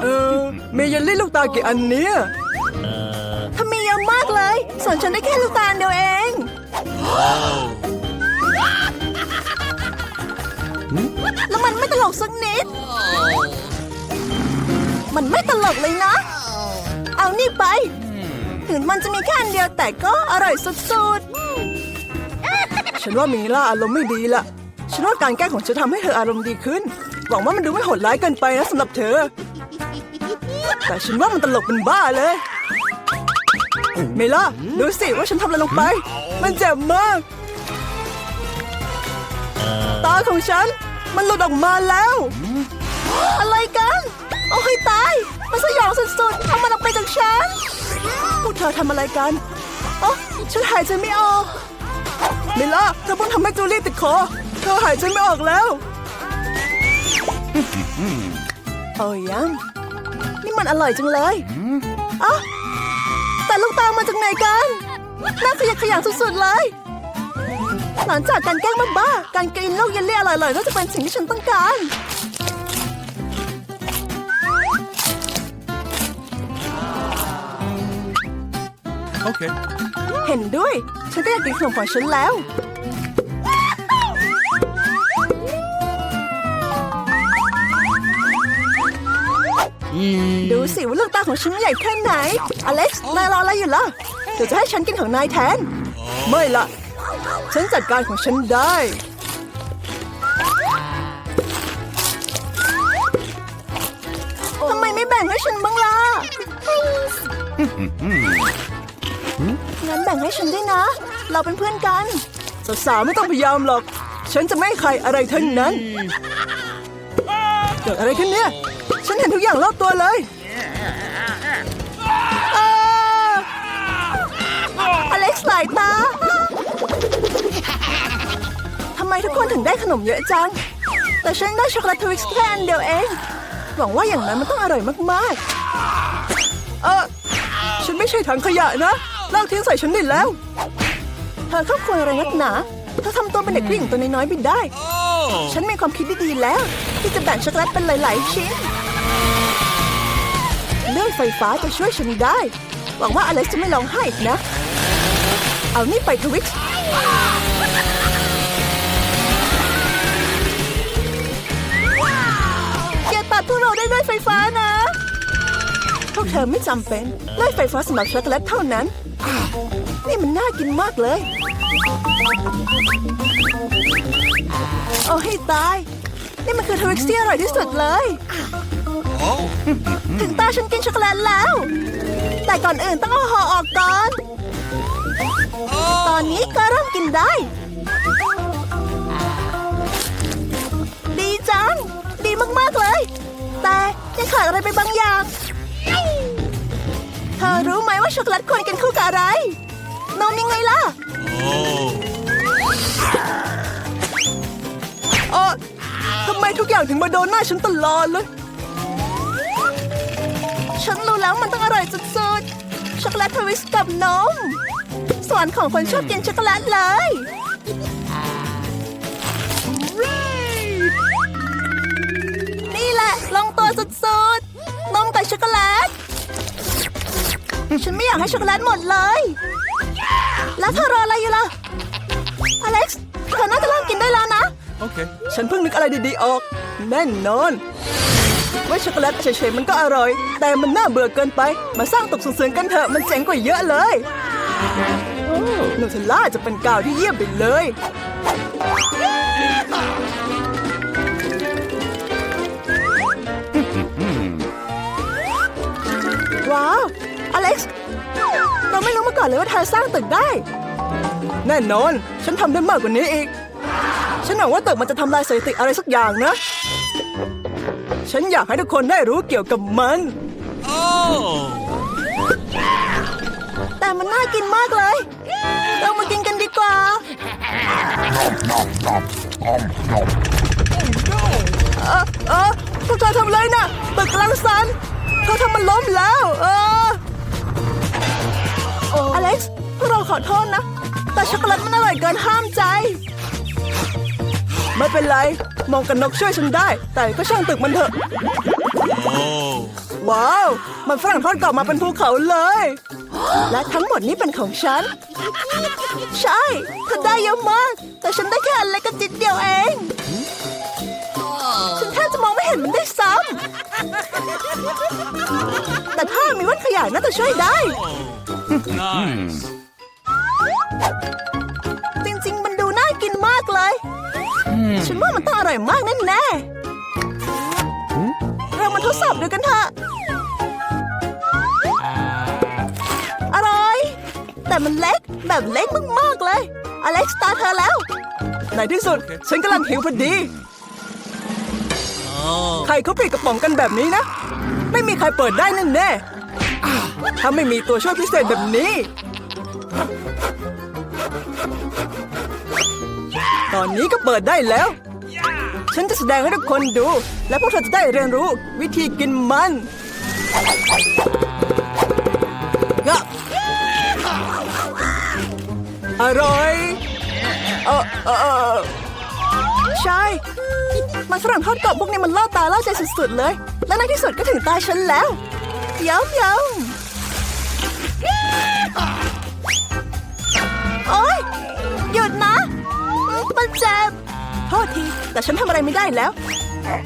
เออมีเยลลี่ลูกตากี่อันเนี้ยทำไมเยอะมากเลยส่วนฉันได้แค่ลูกตาลเดียวเองแล้วมันไม่ตลกสักนิด มันไม่ตลกเลยนะ เอานี่ไป ถึงมันจะมีแค่อันเดียวแต่ก็อร่อยสุดฉันว่ามีล่าอารมณ์ไม่ดีละ ฉันว่าการแกล้งของฉันทำให้เธออารมณ์ดีขึ้น หวังว่ามันดูไม่โหดร้ายเกินไปนะสำหรับเธอ แต่ฉันว่ามันตลกเป็นบ้าเลย เมล่าดูสิว่าฉันทำอะไรลงไป มันเจ็บมาก ตาของฉัน มันหลุดออกมาแล้ว อะไรกัน โอ้ยตาย มันสยองสุดๆเอามันออกไปจากฉัน พวกเธอทำอะไรกันอ๋อฉันหายใจไม่ออก เมล่าเธอเพิ่งทำให้จูลี่ติดคอ เธอหายใจไม่ออกแล้ว โอ้ยยังนี่มันอร่อยจังเลยอะแต่ลูกตามาจากไหนกันน่าขยะแขยงสุดๆเลย หลังจากการแกล้งบ้าๆการกินลูกเยลลี่อร่อยๆก็จะเป็นสิ่งที่ฉันต้องการ Okay. เห็นด้วย ฉันก็อยากกินขนมของฉันแล้ว ดูสิว่าลูกตาของฉันใหญ่แค่ไหน อเล็กซ์นายรออะไรอยู่ล่ะเดี๋ยวจะให้ฉันกินของนายแทน ไม่ละฉันจัดการของฉันได้ ทำไมไม่แบ่งให้ฉันบ้างล่ะ งั้นแบ่งให้ฉันด้วยนะ เราเป็นเพื่อนกันสาวๆไม่ต้องพยายามหรอก ฉันจะไม่ให้ใครอะไรทั้งนั้น เกิดอะไรขึ้นเนี่ยฉัน เห็นทุกอย่างรอบตัวเลยอ้าอเล็กซ์หลายตาทำไมทุกคนถึงได้ขนมเยอะจัง แต่ฉันได้ช็อกโกแลตทวิกซ์แค่อันเดียวเอง หวังว่าอย่างนั้นมันต้องอร่อยมากเออฉันไม่ใช่ถังขยะนะลากทิ้งใส่ฉันได้แล้วๆเธอเข้าควรอะไรนักหนาเธอทำตัวเป็นเด็กผู้หญิงตัวน้อยๆไปได้ ฉันมีความคิดดีๆแล้ว ที่จะแบ่งช็อกโกแลตเป็นหลายๆชิ้น เลื่อยไฟฟ้าจะช่วยฉันได้ หวังว่าอเล็กซ์จะไม่ร้องไห้อีกนะ เอานี่ไปทวิกซ์อย่าตัดพวกเราได้ด้วยไฟฟ้านะ พวกเธอไม่จำเป็นเลื่อยไฟฟ้าสำหรับช็อกโกแลตเท่านั้น นี่มันน่ากินมากเลยโอ้ให้ตาย นี่มันคือทวิกซ์ที่อร่อยที่สุดเลย ถึงตาฉันกินช็อกโกแลตแล้ว แต่ก่อนอื่นต้องเอาห่อออกก่อน ตอนนี้ก็เริ่มกินได้ ดีจัง ดีมากๆเลย แต่ยังขาดอะไรไปบางอย่าง เธอรู้ไหมว่าช็อกโกแลตควรกินคู่กับอะไรนมยังไงล่ะเออทำไมทุกอย่างถึงมาโดนหน้าฉันตลอดเลยฉันรู้ แล้วมันต้องอร่อยสุดๆ ช็อกโกแลตทวิสต์กับนม สวรรค์ของคนชอบกินช็อกโกแลตเลย นี่แหละลงตัวสุดๆ นมกับช็อกโกแลต ฉันไม่อยากให้ช็อกโกแลตหมดเลย แล้วเธอรออะไรอยู่ล่ะ อเล็กซ์ เธอน่าจะเริ่มกินได้แล้วนะ Okay. ฉันเพิ่งนึกอะไรดีๆออก แน่นอน ว่าช็อกโกแลตเฉยๆมันก็อร่อย แต่มันน่าเบื่อเกินไป มาสร้างตกส่งเสริมกันเถอะมันเจ๋งกว่าเยอะเลยโนเทลล่าจะเป็นกาวที่เยี่ยมไปเลย ว้าว อเล็กซ์ เราไม่รู้มาก่อนเลยว่าเธอสร้างตึกได้ แน่นอน ฉันทำได้มากกว่านี้อีก ฉันหวังว่าตึกมันจะทำลายสถิติอะไรสักอย่างนะ ฉันอยากให้ทุกคนได้รู้เกี่ยวกับมัน Oh. แต่มันน่ากินมากเลย เรามากินกันดีกว่า เออเออพวกเธอทำอะไรนะตึกกำลังสั่นเธอทำมันล้มแล้ว เอออเล็กซ์พวกเราขอโทษนะ แต่ช็อกโกแลตมันอร่อยเกินห้ามใจ ไม่เป็นไร มองกันนกช่วยฉันได้ แต่ก็ช่างตึกมันเถอะ Oh. ว้าว มันฝรั่งทอดกรอบมาเป็นภูเขาเลย และทั้งหมดนี้เป็นของฉัน ใช่เธอได้เยอะมาก แต่ฉันได้แค่อันเล็กกับจิตเดียวเอง ฉันแทบจะมองไม่เห็นมันได้วยซ้ำ แต่ถ้ามีวัดขยายน่าจะช่วยได้ Nice. ฉันว่ามันต้องอร่อยมากแน่ๆเรามาทดสอบดูกันเถอะอร่อย แต่มันเล็กแบบเล็กมากๆเลย อเล็กซ์ตาเธอแล้ว ในที่สุด ฉันกำลังหิวพอดี Oh. ใครเขาผลิตกระป๋องกันแบบนี้นะ ไม่มีใครเปิดได้แน่แน่ๆถ้าไม่มีตัวช่วยพิเศษแบบนี้ ตอนนี้ก็เปิดได้แล้ว ฉันจะแสดงให้ทุกคนดู และพวกเธอจะได้เรียนรู้วิธีกินมันยะอร่อยเออเออเออใช่ มันฝรั่งทอดกรอบพวกนี้มันล่อตาล่อใจสุดๆเลย และในที่สุดก็ถึงตาฉันแล้วย้ำย้ำ เจ็บโทษที แต่ฉันทำอะไรไม่ได้แล้ว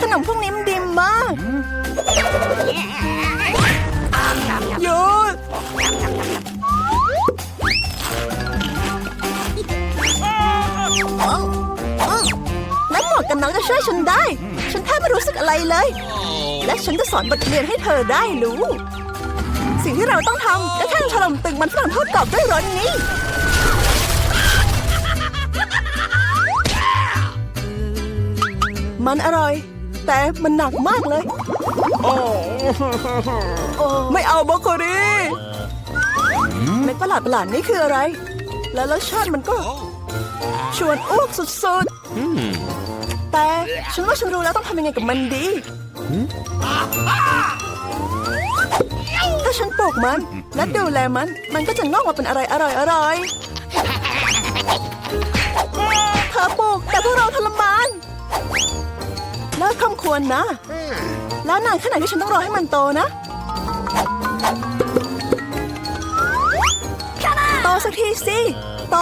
ขนมพวกนี้มันดีมากหยุดและหมวกกันน็อกจะช่วยฉันได้ ฉันแทบไม่รู้สึกอะไรเลย และฉันจะสอนบทเรียนให้เธอได้รู้ สิ่งที่เราต้องทำก็แค่ถล่มตึกมันฝรั่งทอดกรอบด้วยรถนี้ มันอร่อย แต่มันหนักมากเลยโอ้ไม่เอาบรอกโคลีเม็ดประหลาดประหลาดๆนี่คืออะไร แล้วรสชาติมันก็ ชวนอ้วกสุด Hmm. ๆแต่ฉันว่าฉันรู้แล้วต้องทำยังไงกับมันดี ถ้าฉันปลูกมันและดูแลมัน มันก็จะงอกมาเป็นอะไรอร่อยอร่อยๆเธอปลูกแต่พวกเราทรมาน เลิกคำควรนะ แล้วนานแค่ไหนที่ฉันต้องรอให้มันโตนะโตสักทีสิโต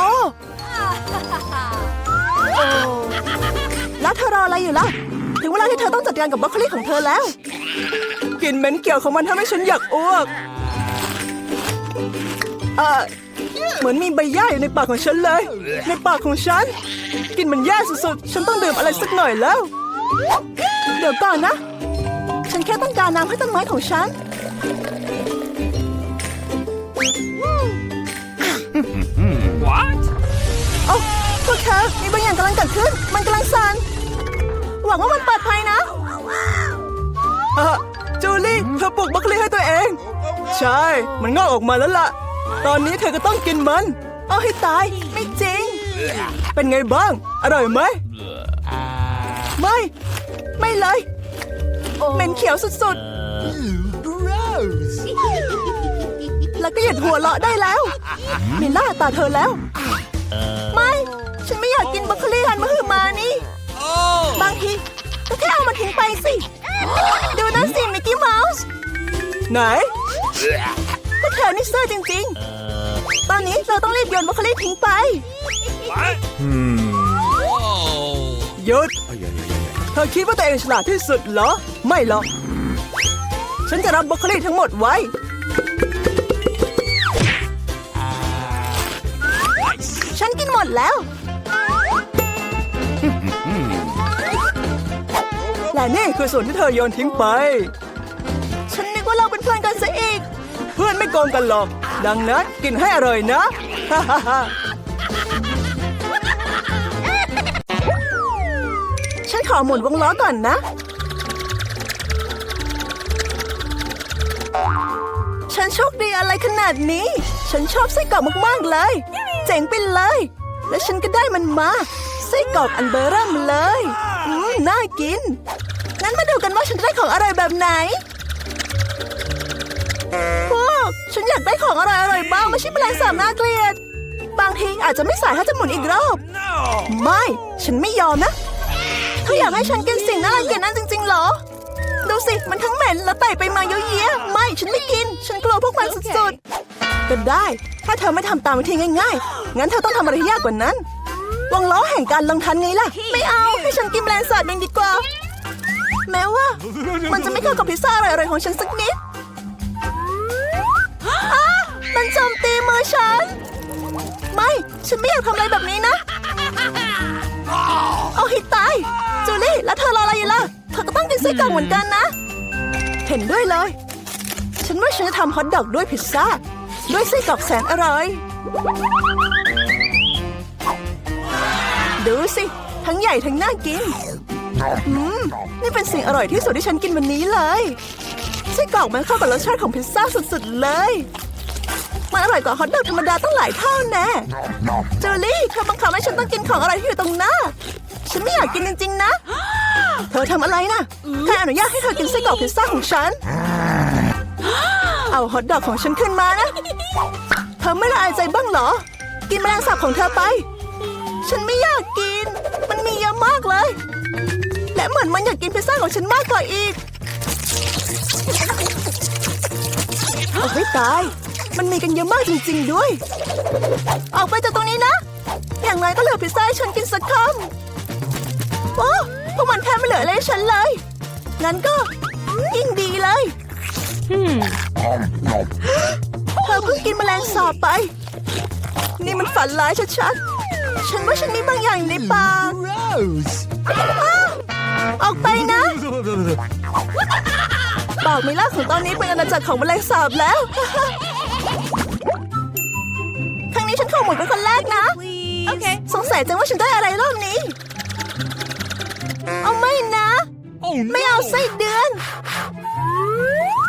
แล้วเธอรออะไรอยู่ล่ะ ถึงเวลาที่เธอต้องจัดการกับบรอกโคลีของเธอแล้วกลิ่นเหม็นเกี่ยวของมันทำให้ฉันอยากอ้วกเออเหมือนมีใบหญ้าอยู่ในปากของฉันเลย ในปากของฉันกลิ่นมันแย่สุดๆ ฉันต้องดื่มอะไรสักหน่อยแล้ว เดี๋ยวก่อนนะ ฉันแค่ต้องการน้ำให้ต้นไม้ของฉัน What? โอ้พวกเธอมีบางอย่างกำลังเกิดขึ้น มันกำลังสั่นหวังว่ามันปลอดภัยนะอะจูลี่เธอปลูกบรอกโคลีให้ตัวเอง ใช่ มันงอกออกมาแล้วล่ะ ตอนนี้เธอก็ต้องกินมัน เอาให้ตาย ไม่จริง เป็นไงบ้าง อร่อยไหม ไม่ ไม่เลย เหม็นเขียวสุดๆแล้วก็หยุดหัวเราะได้แล้วมีล่าตาเธอแล้ว ไม่ ฉันไม่อยากกินบรอกโคลีหันมาหือมานี่ Oh. บางทีก็แค่เอามาทิ้งไปสิ ดูนั่นสิมิกกี้เมาส์ ไหนพวกเธอนี่ซื่อจริง ๆ ตอนนี้เราต้องรีบโยนบรอกโคลีทิ้งไป What? Oh. หยุด เธอคิดว่าตัวเองฉลาดที่สุดเหรอ ไม่หรอก ฉันจะรับบรอกโคลีทั้งหมดไว้ ฉันกินหมดแล้ว และนี่คือส่วนที่เธอโยนทิ้งไป ฉันนึกว่าเราเป็นเพื่อนกันซะอีก เพื่อนไม่โกงกันหรอก ดังนั้นกินให้อร่อยนะ ฮ่าฮ่า อหมุนวงล้อก่อนนะ ฉันโชคดีอะไรขนาดนี้ ฉันชอบไส้กรอกมากๆเลย เจ๋งไปเลย และฉันก็ได้มันมาไส้กรอกอันเบอร์เริ่มเลยอืมน่ากิน งั้นมาดูกันว่าฉันจะได้ของอร่อยแบบไหนพวกฉันอยากได้ของอร่อยๆบ้างไม่ใช่แมลงสาบน่าเกลียด บางทีอาจจะไม่สายถ้าจะหมุนอีกรอบ ไม่ ฉันไม่ยอมนะ เธออยากให้ฉันกินสิ่งน่ารังเกียจนั้นจริงๆเหรอ ดูสิ มันทั้งเหม็นและไต่ไปมาเยอะแยะไม่ฉันไม่กิน ฉันกลัวพวกมันสุดๆ ก็ได้ ถ้าเธอไม่ทำตามวิธีง่ายๆ งั้นเธอต้องทำอะไรยากกว่านั้นวงล้อแห่งการลงทันไงล่ะ ไม่เอา ให้ฉันกินแมลงสาบเองดีกว่า แม้ว่า มันจะไม่เข้ากับพิซซ่าอร่อยๆของฉันสักนิดมันโจมตีมือฉัน ไม่ ฉันไม่อยากทำอะไรแบบนี้นะ เอาให้ตาย จูลี่แล้วเธอรออะไรอยู่ล่ะ เธอก็ต้องกินไส้กรอกเหมือนกันนะ เห็นด้วยเลย ฉันว่าฉันจะทำฮอทดอกด้วยพิซซ่า ด้วยไส้กรอกแสนอร่อย ดูสิ ทั้งใหญ่ทั้งน่ากิน อืม นี่เป็นสิ่งอร่อยที่สุดที่ฉันกินวันนี้เลยไส้กรอกมันเข้ากับรสชาติของพิซซ่าสุดๆเลย มันอร่อยกว่าฮอทดอกธรรมดาตั้งหลายเท่าแน่ จูลี่เธอบังคับให้ฉันต้องกินของอร่อยที่อยู่ตรงหน้า ฉันไม่อยากกินจริง ๆ นะ เธอทำอะไรนะใครอนุญาตให้เธอกินไส้กรอกพิซซ่าของฉัน เอาฮอทดอกของฉันขึ้นมานะ เธอไม่ละอายใจบ้างเหรอ กินแมลงสาบของเธอไป ฉันไม่อยากกิน มันมีเยอะมากเลย และเหมือนมันอยากกินพิซซ่าของฉันมากกว่าอีกโอ้ยตาย มันมีกันเยอะมากจริง ๆ ด้วย ออกไปจากตรงนี้นะ อย่างไรก็เหลือพิซซ่าให้ฉันกินสักคำ โอ้พวกมันแทบไม่เหลืออะไรให้ฉันเลย งั้นก็ยิ่งดีเลยเธอเพิ่งกินแมลงสาบไป นี่มันฝันร้ายชัดๆ ฉันว่าฉันมีบางอย่างอยู่ในปาก Rose. ออกไปนะปากมิล่าของตอนนี้เป็นอาณาจักรของแมลงสาบแล้วครั้งนี้ฉันขอหมดเป็นคนแรกนะโอเคสงสัยจังว่าฉันได้อะไรรอบนี้ เอาไม่นะ Oh ไม่เอาไส้เดือน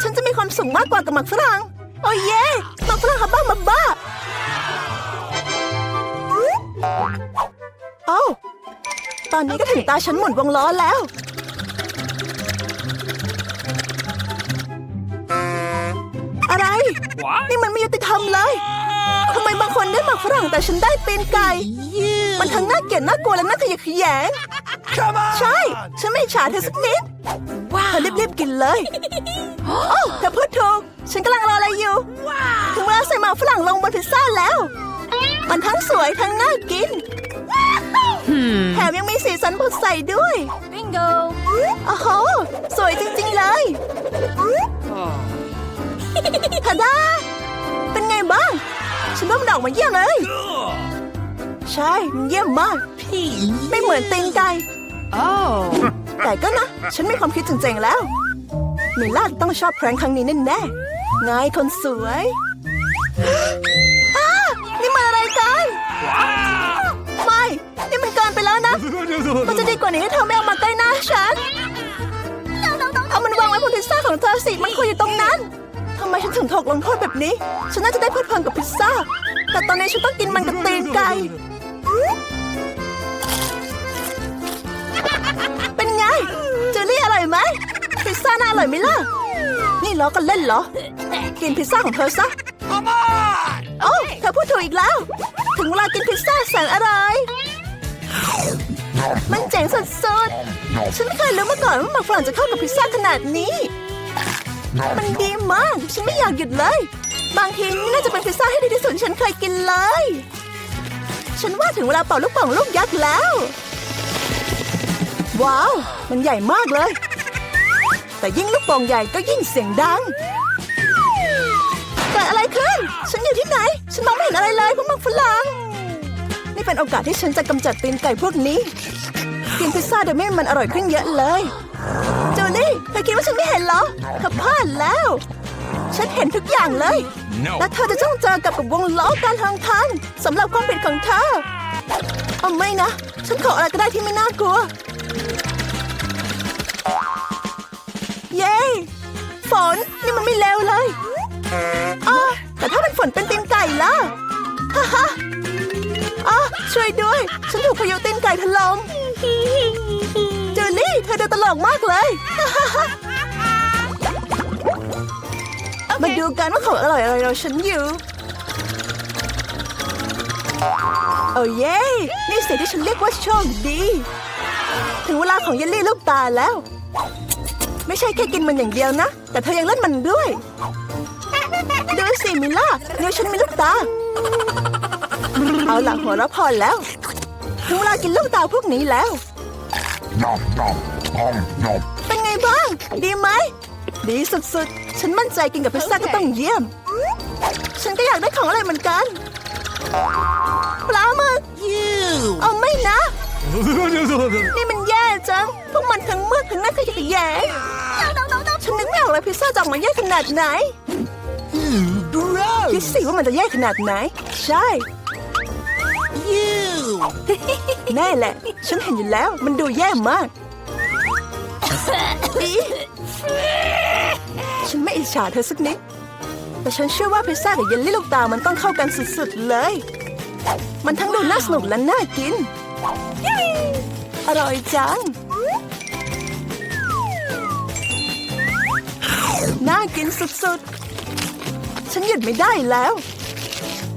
ฉันจะมีความสุขมากกว่ากับหมักฝรั่ง โอ้เย่หมักฝรั่งฮับบ้ามาบ้าโอ้าตอนนี้ก็ถึงตาฉันหมุนวงล้อแล้ว อะไร What? นี่มันไม่ยุติธรรมเลยทำไมบางคนได้หมักฝรั่งแต่ฉันได้เป็นไก่ มันทั้งน่าเกลียดน่ากลัวและน่าขยะแขยง Come on. ใช่ ฉันไม่อิจฉาเธอสักนิดเธอรีบๆกินเลยโอ้เธอพูดถูก ฉันกำลังรออะไรอยู่ ถึงเวลาใส่หมาฝรั่งลงบนพิซซ่าแล้ว มันทั้งสวยทั้งน่ากิน แถมยังมีสีสันสดใสด้วย Bingo! โอ้โห สวยจริงๆเลยทาดาเป็นไงบ้าง ฉันว่ามันออกมาเยี่ยมเลย Ugh. ใช่ มันเยี่ยมมาก ไม่เหมือนตีนไก่ Oh! แต่ก็นะ ฉันมีความคิดเจ๋งๆแล้วมิลาต้องชอบแพร้งครั้งนี้แน่ๆไงคนสวยอ้านี่มันอะไรกัน Wow. ไม่ นี่มันเกินไปแล้วนะ มันจะดีกว่านี้ถ้าเธอไม่เอามาใกล้หน้าฉัน เอามันวางไว้บนพิซซ่าของเธอสิ มันควรอยู่ตรงนั้นทำไมฉันถึงถูกลงโทษแบบนี้ ฉันน่าจะได้เพลิดเพลินกับพิซซ่า แต่ตอนนี้ฉันต้องกินมันกับตีนไก่ เป็นไงเจอรี่อร่อยไหมพิซซ่าน่าอร่อยไหมล่ะ นี่ล้อกันเล่นเหรอ กินพิซซ่าของเธอซะ Come on. โอ้เธอพูดถูกอีกแล้ว ถึงเวลากินพิซซ่าแสนอร่อยมันเจ๋งสุดๆ ฉันไม่เคยรู้มาก่อนว่าหมักฝรั่งจะเข้ากับพิซซ่าขนาดนี้ มันดีมาก ฉันไม่อยากหยุดเลย บางทีนี่น่าจะเป็นพิซซ่าที่ดีที่สุดที่ฉันเคยกินเลย ฉันว่าถึงเวลาเป่าลูกโป่องลูกยักษ์แล้ว ว้าว มันใหญ่มากเลย แต่ยิ่งลูกโป่งใหญ่ก็ยิ่งเสียงดังเกิดอะไรขึ้น ฉันอยู่ที่ไหน ฉันมองไม่เห็นอะไรเลยพวกมังฝรั่งนี่เป็นโอกาสที่ฉันจะกำจัดตีนไก่พวกนี้ กินพิซซ่าโดยไม่ให้มันอร่อยขึ้นเยอะเลยจูลี่เธอคิดว่าฉันไม่เห็นเหรอเธอพลาดแล้ว ฉันเห็นทุกอย่างเลย No. และเธอจะต้องเจอกับกับวงล้อการทางทางสำหรับความผิดของเธอเอาไม่นะ ฉันขออะไรก็ได้ที่ไม่น่ากลัว เย้ ฝนนี่มันไม่เลวเลยอ๋อแต่ถ้าเป็นฝนเป็นตีนไก่ล่ะฮ่าฮ่าอ๋อช่วยด้วย ฉันถูกพายุตีนไก่ถล่มเจอลี่ เธอดูตลกมากเลยมาดูกันว่าของอร่อยอะไรเราฉันอยู่ โอ้เย้ นี่สิ่งที่ฉันเรียกว่าโชคดี ถึงเวลาของเยลลี่ลูกตาแล้ว ไม่ใช่แค่กินมันอย่างเดียวนะ แต่เธอยังเล่นมันด้วยดูสิมิล่านิ้วฉันมีลูกตา เอาล่ะหัวเราะพอแล้วถึงเวลากินลูกตาพวกนี้แล้ว Nom nom nom nom. เป็นไงบ้าง ดีไหม ดีสุดๆ ฉันมั่นใจกินกับพิซซ่าก็ต้องเยี่ยม ฉันก็อยากได้ของอะไรเหมือนกัน ปลาหมึกเอาไม่นะ นี่มันแย่จัง พวกมันทั้งเมือกทั้งหน้าขยะแยงฉันนึกไม่ออกเลยพิซซ่าจะออกมาแย่ขนาดไหนคิดสิว่ามันจะแย่ขนาดไหน ใช่แน่แหละ ฉันเห็นอยู่แล้วมันดูแย่มากอีฉันไม่อิจฉาเธอสักนิด แต่ฉันเชื่อว่าพิซซ่ากับเยลลี่ลูกตามันต้องเข้ากันสุดๆเลย มันทั้งดูน่าสนุกและน่ากิน อร่อยจัง น่ากินสุดๆ ฉันหยุดไม่ได้แล้ว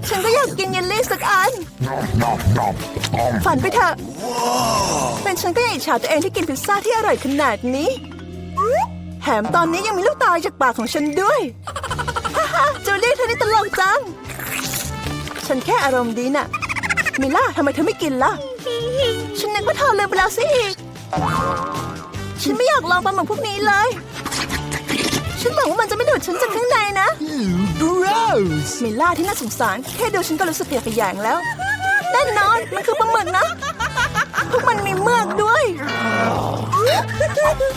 ฉันก็อยากกินเยลลี่สักอัน Nom nom nom nom. ฝันไปเถอะ เป็นฉันก็ยังอิจฉาตัวเองที่กินพิซซ่าที่อร่อยขนาดนี้ แถมตอนนี้ยังมีลูกตาจากปากของฉันด้วยฮ่าฮ่าจูลี่เธอนี่ตลกจัง ฉันแค่อารมณ์ดีน่ะ มิล่าทำไมเธอไม่กินล่ะ ฉันนึกว่าเธอลืมไปแล้วสิอีก ฉันไม่อยากลองปลาหมึกพวกนี้เลย ฉันบอกว่ามันจะไม่ดูดฉันจากข้างในนะ Gross. มิล่าที่น่าสงสาร แค่ดูฉันก็รู้สึกอยากขยงแล้ว แน่นอนมันคือปลาหมึกนะ พวกมันมีเมือกด้วย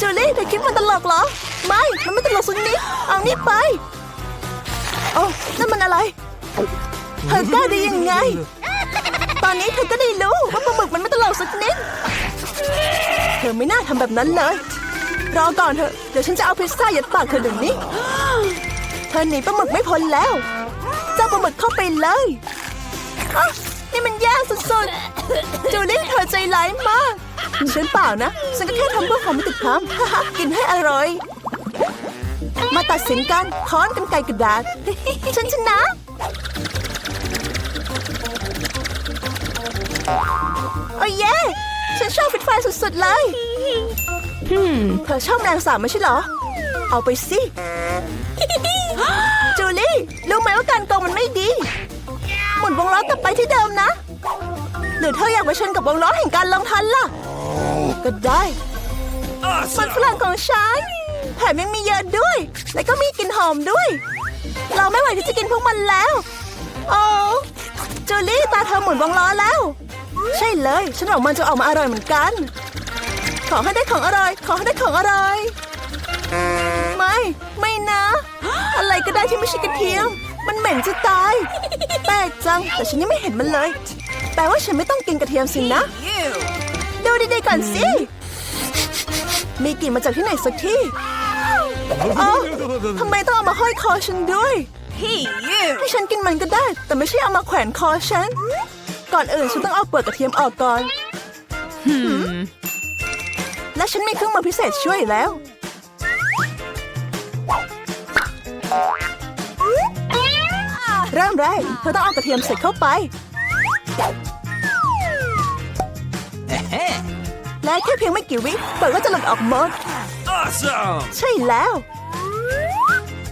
จูลี่เธอคิดมันตลกเหรอ ไม่ มันไม่ตลกสักนิดเอานี่ไป โอ้นั่นมันอะไร เธอกล้าได้ยังไง ตอนนี้เธอก็ได้รู้ว่าปลาหมึกมันไม่ตลกสักนิด เธอไม่น่าทำแบบนั้นเลย รอก่อนเถอะ เดี๋ยวฉันจะเอาพิซซ่ายัดปากเธอเดี๋ยวนี้ เธอหนีปลาหมึกไม่พ้นแล้ว เจ้าปลาหมึกเข้าไปเลยอะนี่มันแย่สุดๆจูลี่เธอใจร้ายมาก ฉันเปล่านะ ฉันก็แค่ทำเพื่อความติดคำฮ่าฮ่ากินให้อร่อย มาตัดสินกันค้อนกันไกกระดาษ ฉันชนะโอ้ยเย่ฉันชอบฟิตไฟราสุดๆเลย เธอชอบแมลงสาบไม่ใช่เหรอ เอาไปสิ จูลี่รู้ไหมว่าการโกงมันไม่ดี หมุนวงล้อกลับไปที่เดิมนะ หรือเธออยากไปชนกับวงล้อแห่งการลงทันล่ะ ก็ได้มันฝรั่งของฉันแถมยังมีเยอะด้วย และก็มีกลิ่นหอมด้วย เราไม่ไหวที่จะกินพวกมันแล้ว โอ้จูลี่ตาเธอหมุนวงล้อแล้ว ใช่เลย ฉันหวังมันจะออกมาอร่อยเหมือนกัน ขอให้ได้ของอร่อย ขอให้ได้ของอร่อย ไม่ ไม่นะ อะไรก็ได้ที่ไม่ใช่กระเทียม มันเหม็นจะตาย แปลกจัง แต่ฉันยังไม่เห็นมันเลย แปลว่าฉันไม่ต้องกินกระเทียมสินะ ดูดีๆก่อนสิ มีกลิ่นมาจากที่ไหนสักที่อ๋อทำไมต้องเอามาห้อยคอฉันด้วยให้ฉันกินมันก็ได้ แต่ไม่ใช่เอามาแขวนคอฉัน ก่อนอื่นฉันต้องเอาเปลือกกระเทียมออกก่อน และฉันมีเครื่องมือพิเศษช่วยแล้ว เริ่มแรกเธอต้องเอากระเทียมใส่เข้าไป และแค่เพียงไม่กี่วิเปลือกก็จะหลุดออกหมด Awesome. ใช่แล้ว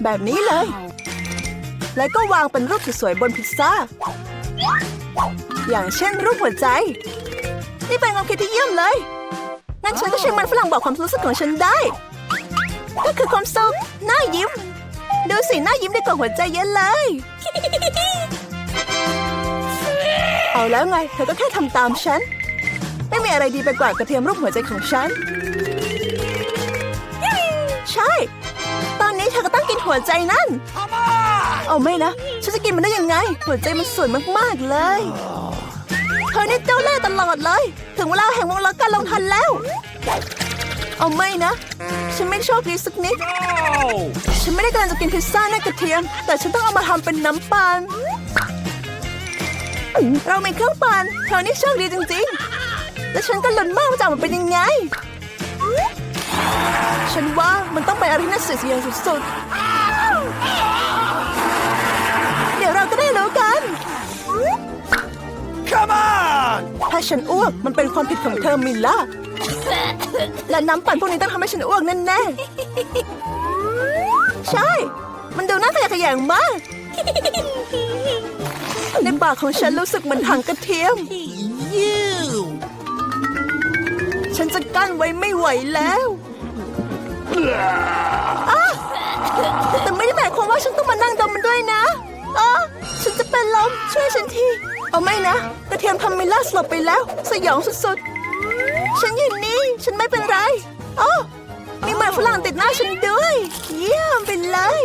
แบบนี้เลย แล้วก็วางเป็นรูปสวยๆบนพิซซ่า อย่างเช่นรูปหัวใจ นี่เป็นความคิดที่เยี่ยมเลย งั้นฉันก็ใช้มันฝรั่งบอกความรู้สึกของฉันได้ ก็คือความสุขหน้ายิ้ม ดูสิหน้ายิ้มได้กว่าหัวใจเยอะเลย เอาแล้วไง เธอก็แค่ทำตามฉัน ไม่มีอะไรดีไปกว่ากระเทียมรูปหัวใจของฉัน ใช่ ตอนนี้เธอก็ต้องกินหัวใจนั่น Come on. เอาไม่นะ ฉันจะกินมันได้ยังไง หัวใจมันสวยมากๆเลยเธ อนี่เจ้าเล่ห์ตลอดเลย ถึงเวลาแห่งวงล้อการลงทันแล้ว เอาไม่นะ ฉันไม่โชคดีสักนิด No. ฉันไม่ได้กำลังจะกินพิซซ่าหน้ากระเทียม แต่ฉันต้องเอามาทำเป็นน้ำปันเราไมีเครื่องปันเธอนี่โชคดีจริงๆ และฉันก็ลุ้นมากว่าจะออกมาเป็นยังไง ฉันว่ามันต้องเป็นอะไรที่น่าเสียดายสุดๆ ฉันอ้วก มันเป็นความผิดของเธอมิลล่า และน้ำปั่นพวกนี้ต้องทำให้ฉันอ้วกแน่ๆ ใช่ มันดูน่าขยะแขยงมาก ในปากของฉันรู้สึกเหมือนถังกระเทียม ฉันจะกั้นไว้ไม่ไหวแล้วอ๊ะแต่ไม่ได้หมายความว่าฉันต้องมานั่งดมมันด้วยนะอ๋อฉันจะเป็นลมช่วยฉันที เอาไม่นะกระเทียมทำมิลล่าสลบไปแล้ว สยองสุดๆ ฉันอยู่นี่ ฉันไม่เป็นไรโอ้มีหมาฝรั่งติดหน้าฉันด้วย เยี่ยมไปเลย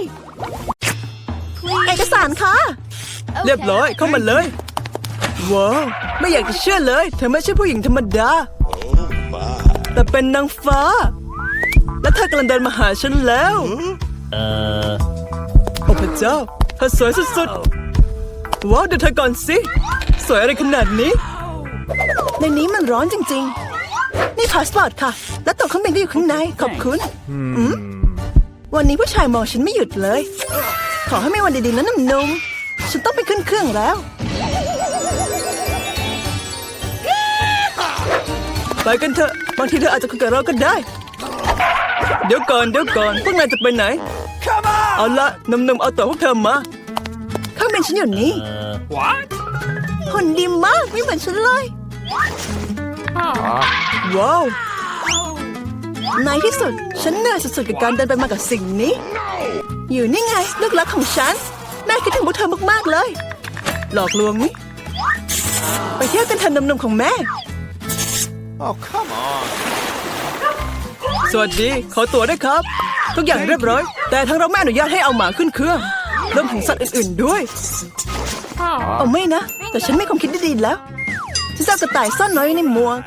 เอกสารค่ะเรียบร้อยเข้ามาเลย ว้าวไม่อยากจะเชื่อเลย เธอไม่ใช่ผู้หญิงธรรมดา แต่เป็นนางฟ้า และเธอกำลังเดินมาหาฉันแล้วโอ้พระเจ้าเธอสวยสุดๆ ว้าวดูเธอก่อนสิ สวยอะไรขนาดนี้ ในนี้มันร้อนจริง ๆ นี่พาสปอร์ตค่ะ และตัวเครื่องบินก็อยู่ข้างในขอบคุณอืมวันนี้ผู้ชายมองฉันไม่หยุดเลย ขอให้มีวันดีๆนะน้ำนมฉันต้องไปขึ้นเครื่องแล้ว ไปกันเถอะ บางทีเธออาจจะคุยกับเราก็ได้ เดี๋ยวก่อนเดี๋ยวก่อนพวกนายจะไปไหน Come on! เอาละนมนมๆเอาตัวพวกเธอมาเครื่องบิน ฉันอยู่นี่ What? หุ่นดีมากไม่เหมือนฉันเลย ว้าว ในที่สุด ฉันเหนื่อยสุดๆกับการเดินไปมากับสิ่งนี้ อยู่นี่ไงลูกรักของฉัน แม่คิดถึงพวกเธอมากๆเลย หลอกลวงนี่ไปเที่ยวกันเถอะนมๆของแม่ Oh, come on. สวัสดี ขอตัวด้วยครับ ทุกอย่างเรียบร้อย แต่ทางเราไม่อนุญาตให้เอาหมาขึ้นเครื่อง รวมถึงสัตว์อื่นๆด้วย เอาไม่นะ แต่ฉันไม่ความคิดดีๆแล้ว ฉันจะเอากระต่ายซ่อนน้อยไว้ในหมวก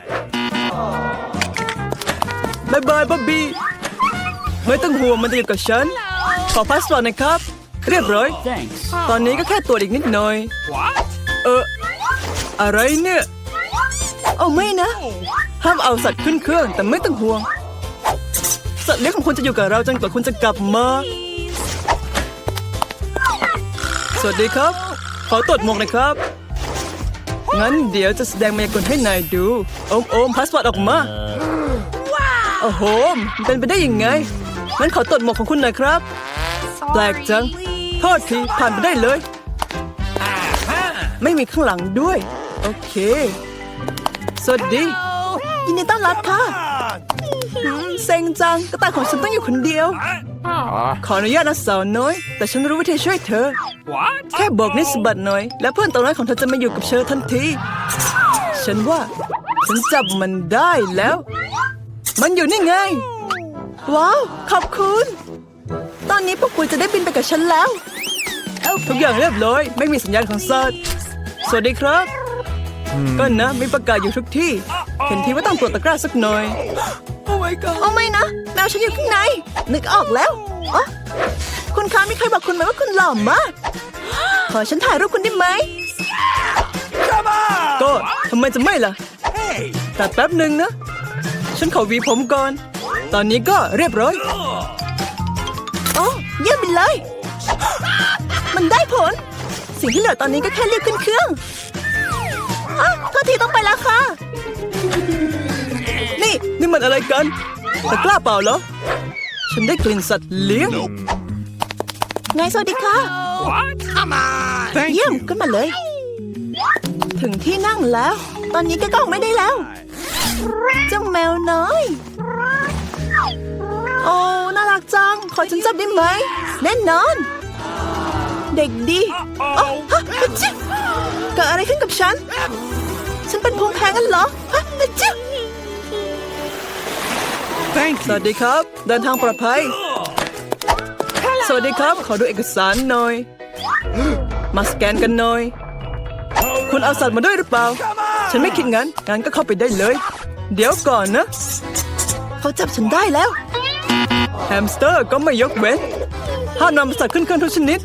บายบายบ๊อบบี้ ไม่ต้องห่วงมันจะอยู่กับฉัน ขอพาสปอร์ตหนะครับ เรียบร้อย Thanks. ตอนนี้ก็แค่ตรวจอีกนิดหน่อย What? เออ อะไรเนี่ย เอาไม่นะ ห้ามเอาสัตว์ขึ้นเครื่องแต่ไม่ต้องห่วง สัตว์เลี้ยงของคุณจะอยู่กับเราจนกว่าคุณจะกลับมา วัสดีครับ ขอตรวจหมวกหนะครับ งั้นเดี๋ยวจะแสดงมายากลให้นายดู โอมโอมพาสปอร์ตออกมาโอ้โหมันเป็นไปได้ยังไงงั้นขอตรวจหมวกของคุณหน่อยครับ แปลกจัง โทษทีผ่านไปได้เลย ไม่มีข้างหลังด้วย โอเค สวัสดี ยินดีต้อนรับค่ะอืมเซ็งจังกระต่ายของฉันต้องอยู่คนเดียว ขออนุญาตนะสาวน้อย แต่ฉันรู้วิธีช่วยเธอ What? แค่บอกนิดสะบัดหน่อย แล้วเพื่อนตัวน้อยของเธอจะมาอยู่กับเธอทันที ฉันว่า ฉันจับมันได้แล้ว มันอยู่นี่ไง ว้าว ขอบคุณ ตอนนี้พวกคุณจะได้บินไปกับฉันแล้ว ทุกอย่างเรียบร้อย ไม่มีสัญญาณของสัตว์สวัสดีครับ ก็นะมีประกาศอยู่ทุกที่ เห็นทีว่าต้องตรวจตะกร้าสักหน่อย โอ้ my god เอาไม่นะแมวฉันอยู่ข้างใน นึกออกแล้วอ๋อคุณคะมีใครบอกคุณไหมว่าคุณหล่อมาก ขอฉันถ่ายรูปคุณได้ไหม Come on! ก็ทำไมจะไม่ล่ะ Hey! แต่แป๊บหนึ่งนะ ฉันขอหวีผมก่อน ตอนนี้ก็เรียบร้อยโอ้เยี่ยมไปเลย มันได้ผล สิ่งที่เหลือตอนนี้ก็แค่รีบขึ้นเครื่องอะโทษทีต้องไปแล้วค่ะ นี่นี่มันอะไรกันตะกร้าเปล่าเหรอ ฉันได้กลิ่นสัตว์เลี้ยง ไงสวัสดีค่ะ What? Come on! Thank เยี่ยมขึ้นมาเลย ถึงที่นั่งแล้ว ตอนนี้ก็กล้องไม่ได้แล้ว เจ้าแมวน้อย โอ้ น่ารักจัง ขอฉันจับได้ไหม แน่นอน เด็กดีอ๋อฮะอะจิ๊บเกิดอะไรขึ้นกับฉัน ฉันเป็นภูมิแพ้กันเหรอฮะอะจิ๊บ Thank สวัสดีครับ เดินทางปลอดภัย สวัสดีครับ ขอดูเอกสารหน่อย มาสแกนกันหน่อย คุณเอาสัตว์มาด้วยหรือเปล่า ฉันไม่คิดงั้น งั้นก็เข้าไปได้เลย เดี๋ยวก่อนนะ เขาจับฉันได้แล้ว แฮมสเตอร์ก็ไม่ยกเว้น ห้ามนำสัตว์ขึ้นเครื่องทุกชนิด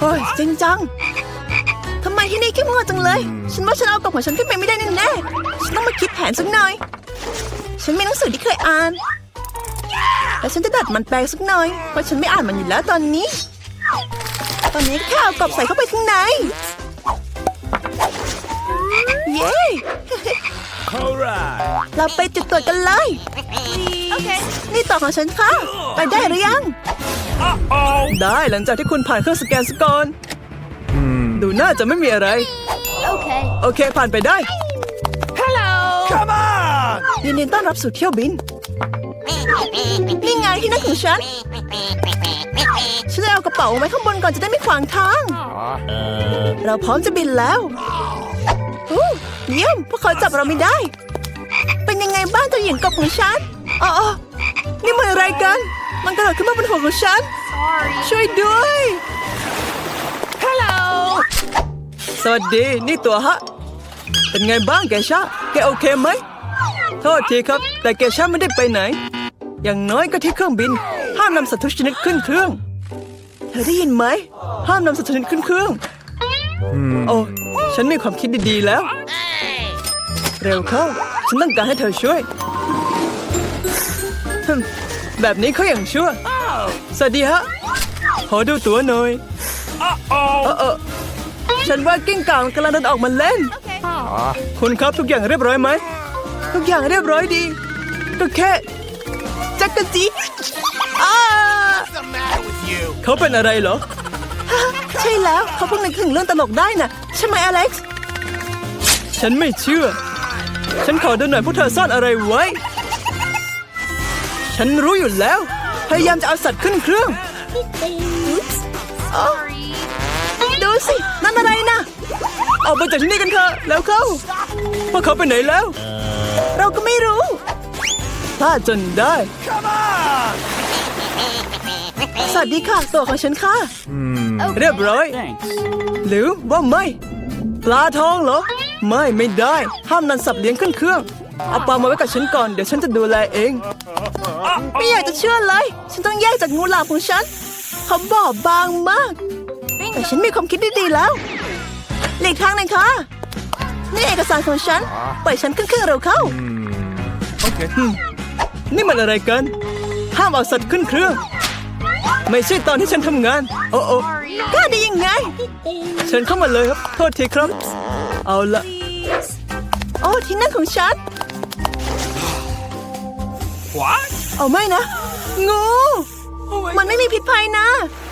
โอ้ยจริงจัง ทำไมที่นี่เข้มงวดจังเลย ฉันว่าฉันเอากล่องของฉันขึ้นไปไม่ได้แน่ๆฉันต้องมาคิดแผนสักหน่อย ฉันมีหนังสือที่เคยอ่านแต่ฉันจะดัดมันแปลงสักหน่อย เพราะฉันไม่อ่านมันอยู่แล้วตอนนี้ ตอนนี้แค่เอากรอบใส่เข้าไปข้างใน All right. เราไปจุดตรวจกันเลย นี่ต่อของฉันค่ะ ไปได้หรือยัง Oh. ได้หลังจากที่คุณผ่านเครื่องสแกนสกอน ดูน่าจะไม่มีอะไร Okay. โอเค ผ่านไปได้ Come on. ยินดีต้อนรับสู่เที่ยวบิน นี่ไงที่นั่งของฉัน ฉันจะเอากระเป๋าไว้ข้างบนก่อนจะได้ไม่ขวางทาง เราพร้อมจะบินแล้วอู้เยี่ยม พวกเขาจับเราไม่ได้ เป็นยังไงบ้างเจ้าหญิงกบของฉัน อ๋ออ๋อนี่มันอะไรกัน มันกระโดดขึ้นมาบนหัวของฉัน Sorry. ช่วยด้วย สวัสดี นี่ตัวฮะ เป็นไงบ้างแกชาแกโอเคไหม โทษทีครับ แต่แกชาไม่ได้ไปไหน อย่างน้อยก็ที่เครื่องบิน ห้ามนำสัตว์ทุกชนิดขึ้นเครื่อง เธอได้ยินไหม ห้ามนำสัตว์ทุกชนิดขึ้นเครื่อง โอ้ฉันมีความคิดดีๆแล้ว เร็วเข้า ฉันต้องการให้เธอช่วยฮึ่มแบบนี้เขาอย่างชั่ว สวัสดีฮะ ขอดูตัวหน่อย Oh. เออเออ ฉันว่ากิ้งก่ามันกำลังเดินออกมาเล่น คุณครับทุกอย่างเรียบร้อยไหม ทุกอย่างเรียบร้อยดี ก็แค่จักรจีอ้า What's the matter with you? เขาเป็นอะไรเหรอ ใช่แล้วเขาเพิ่งนึกถึงเรื่องตลกได้น่ะ ใช่ไหมอเล็กซ์ ฉันไม่เชื่อ ฉันขอดูหน่อยพวกเธอซ่อนอะไรไว้ ฉันรู้อยู่แล้ว พยายามจะเอาสัตว์ขึ้นเครื่อง Sorry. ดูสินั่นอะไรนะ ออกไปจากที่นี่กันเถอะแล้วเข้าพวกเขาไปไหนแล้ว เราก็ไม่รู้พลาดจนได้ Come on. สวัสดีค่ะ ตัวของฉันค่ะ เรียบร้อย หรือว่าไม่ ปลาทองเหรอ ไม่ไม่ได้ ห้ามนันสับเลี้ยงขึ้นเครื่อง เอาปลามาไว้กับฉันก่อน เดี๋ยวฉันจะดูแลเอง ไม่อยากจะเชื่อเลย ฉันต้องแยกจากงูหลามของฉัน เขาบอบบางมาก แต่ฉันมีความคิดดีๆแล้ว หลีกทางหน่อยค่ะ นี่เอกสารของฉันปล่อยฉันขึ้นเครื่องเร็วเข้า Okay. นี่มันอะไรกัน ห้ามเอาสัตว์ขึ้นเครื่อง ไม่ใช่ตอนที่ฉันทำงาน โอ้โอ้ Sorry. กล้าได้ยังไง เชิญเข้ามาเลยครับ โทษทีครับ เอาละโอ้ที่นั่นของฉัน What? เอาไม่นะ งู มันไม่มีพิษภัยนะ Oh